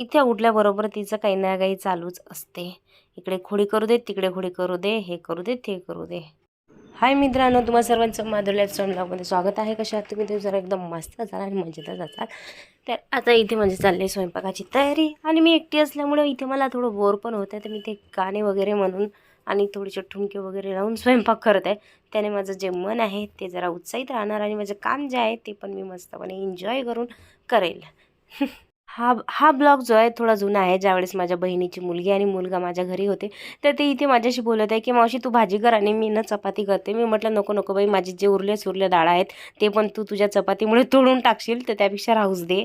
इथे उठल्याबरोबर तिचं काही ना काही चालूच असते. इकडे खोडी करू दे तिकडे खोडी करू दे हे करू दे ते करू दे. हाय मित्रांनो तुम्हा सर्वांचं माधुर्या लाईफ स्वागत आहे. कशा तुम्ही? ते जरा एकदम मस्त असाल आणि मजेतच असाल. तर आता इथे म्हणजे चालली स्वयंपाकाची तयारी आणि मी एकटी असल्यामुळे इथे मला थोडं बोर पण होतं तर मी ते गाणे वगैरे म्हणून आणि थोडेसे ठुमके वगैरे लावून स्वयंपाक करत आहे. त्याने माझं जे मन आहे ते जरा उत्साहित राहणार आणि माझं काम जे आहे ते पण मी मस्तपणे एन्जॉय करून करेल. हा हा ब्लॉग जो आहे थोडा जुना आहे ज्यावेळेस माझ्या बहिणीची मुलगी आणि मुलगा माझ्या घरी होते तर ते इथे माझ्याशी बोलत आहे की मावशी तू भाजी कर आणि मी ना चपाती करते. मी म्हटलं नको नको बाई माझे जे उरले सुरले डाळ आहेत ते पण तू तुझ्या चपातीमुळे तोडून टाकशील तर त्यापेक्षा राहूच दे.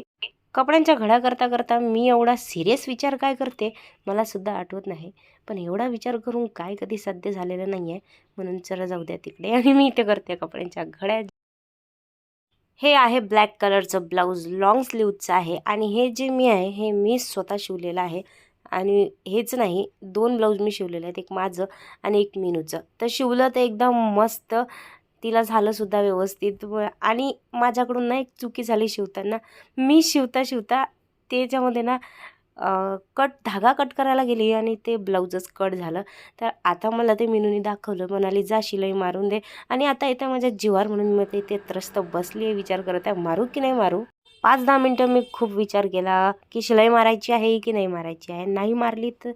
कपड्यांच्या घड्या करता करता मी एवढा सिरियस विचार काय करते मला सुद्धा आठवत नाही. पण एवढा विचार करून काय कधी साध्य झालेलं नाही आहे म्हणून चला जाऊ द्या तिकडे. आणि मी इथे करते कपड्यांच्या घड्या. हे आहे ब्लॅक कलरचं ब्लाऊज लॉंग स्लीवचं आहे. आणि हे जे मी आहे हे मी स्वतः शिवलेलं आहे. आणि हेच नाही दोन ब्लाऊज मी शिवलेले आहेत एक माझं आणि एक मिनूचं. तर शिवलं तर एकदम मस्त तिला झालंसुद्धा व्यवस्थित. आणि माझ्याकडून ना एक चुकी झाली शिवताना. मी शिवता शिवता त्याच्यामध्ये ना कट धागा कट करायला गेली आणि ते ब्लाऊजच कट झालं. तर आता मला ते मिनूनी दाखवलं म्हणाली जा शिलाई मारून दे. आणि आता इथं माझ्या जीवार म्हणून मी ते त्रस्त बसली आहे विचार करत आहे मारू की नाही मारू? पाच दहा मिनटं मी खूप विचार केला की शिलाई मारायची आहे की नाही मारायची आहे? नाही मारली तर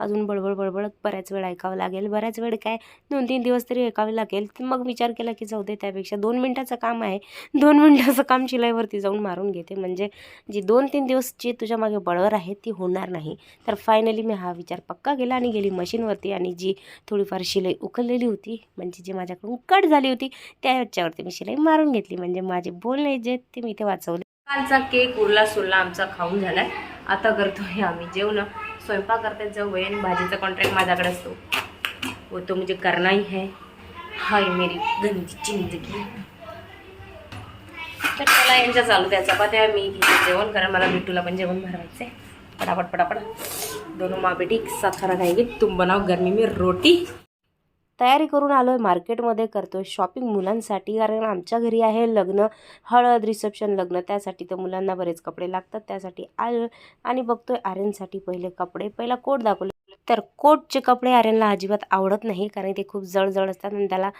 अजून बडबड बडबड बऱ्याच वेळ ऐकावं लागेल. बऱ्याच वेळ काय? दोन तीन दिवस तरी ऐकावे लागेल. तर मग विचार केला की जाऊ दे त्यापेक्षा दोन मिनटाचं काम आहे. दोन मिनटाचं काम शिलाईवरती जाऊन मारून घेते. म्हणजे जी दोन तीन दिवस जी तुझ्या मागे बळवर आहे ती होणार नाही. तर फायनली मी हा विचार पक्का केला आणि गेली मशीनवरती आणि जी थोडीफार शिलाई उकललेली होती म्हणजे जी माझ्याकडून कट झाली होती त्याच्यावरती मी शिलाई मारून घेतली. म्हणजे माझे बोलणे जे ते मी ते वाचवले. कालचा केक उरला सोडला आमचा खाऊन झालाय. आता करतोय आम्ही जेवण. स्वयंपाक करतात जाऊ आणि भाजीचा कॉन्ट्रॅक्ट माझ्याकडे असतो. वो तो म्हणजे मुझे करना ही. है हाय मेरी गंदी जिंदगी. तर मला यांच्या चालू द्या चपात्या. मी जेवण कारण मला बिट्टूला पण जेवण भरवायचं आहे पटापट पटापट. दोनों माँ बेटी एक साथ खाना खाएंगे तुम बनाओ गर्मी में रोटी. तयारी करून आलो आहे मार्केटमध्ये करतो आहे शॉपिंग मुलांसाठी. कारण आमच्या घरी आहे लग्न हळद रिसेप्शन लग्न. त्यासाठी तर मुलांना बरेच कपडे लागतात. त्यासाठी आल आणि बघतो आहे आर्यनसाठी पहिले कपडे. पहिला कोट दाखवले. तर कोटचे कपडे आर्यनला अजिबात आवडत नाही कारण ते खूप जळजळ असतात आणि त्याला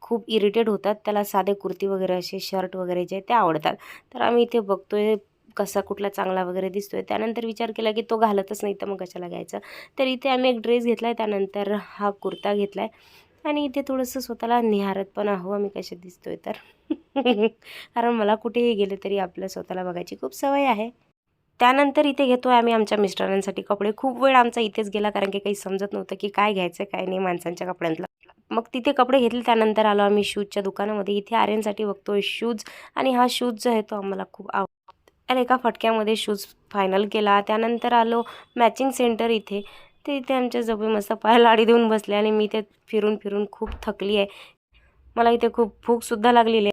खूप इरिटेट होतात. त्याला साधे कुर्ती वगैरे असे शर्ट वगैरे जे ते आवडतात. तर आम्ही इथे बघतोय कसा कुठला चांगला वगैरे दिसतोय. त्यानंतर विचार केला की तो घालतच नाही तर मग कशाला घ्यायचा? तर इथे आम्ही एक ड्रेस घेतला आहे त्यानंतर हा कुर्ता घेतला आहे आणि इथे थोडंसं स्वतःला निहारत पण आहो आम्ही कसे दिसतोय तर. कारण मला कुठेही गेले तरी आपल्या स्वतःला बघायची खूप सवय आहे. त्यानंतर इथे घेतो आहे आम्ही आमच्या मिस्टरांसाठी कपडे. खूप वेळ आमचा इथेच गेला कारण की काही समजत नव्हतं की काय घ्यायचं काय नाही माणसांच्या कपड्यांतलं. मग तिथे कपडे घेतले त्यानंतर आलो आम्ही शूजच्या दुकानामध्ये. इथे आर्यनसाठी बघतोय शूज आणि हा शूज जो आहे तो आम्हाला खूप आव आणि एका फटक्यामध्ये शूज फायनल केला. त्यानंतर आलो मॅचिंग सेंटर इथे. ते इथे आमच्या जवळ मस्त पायाला आडी देऊन बसले आणि मी ते फिरून फिरून खूप थकली आहे. मला इथे खूप भूकसुद्धा लागलेली आहे.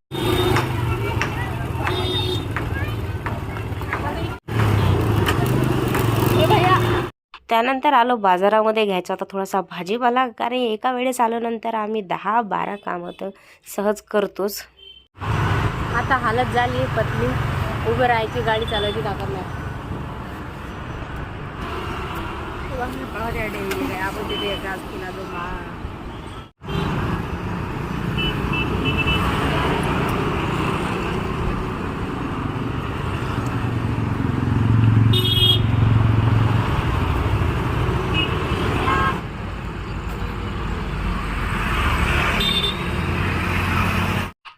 त्यानंतर आलो बाजारामध्ये घ्यायचा. होता थोडासा भाजीपाला कारण एका वेळेस आल्यानंतर आम्ही दहा बारा कामं तर सहज करतोच. आता हालत झाली पत्नी. उभं राहायची गाडी चालवायची का करणार आपण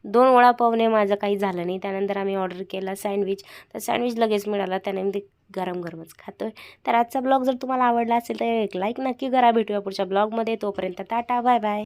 दोन वडापावने माझं काही झालं नाही. त्यानंतर आम्ही ऑर्डर केला सँडविच तर सँडविच लगेच मिळाला. त्याने गरम गरमच खातो आहे तर आजचा ब्लॉग जर तुम्हाला आवडला असेल तर एक लाईक नक्की करा. भेटूया पुढच्या ब्लॉगमध्ये. तोपर्यंत टाटा बाय बाय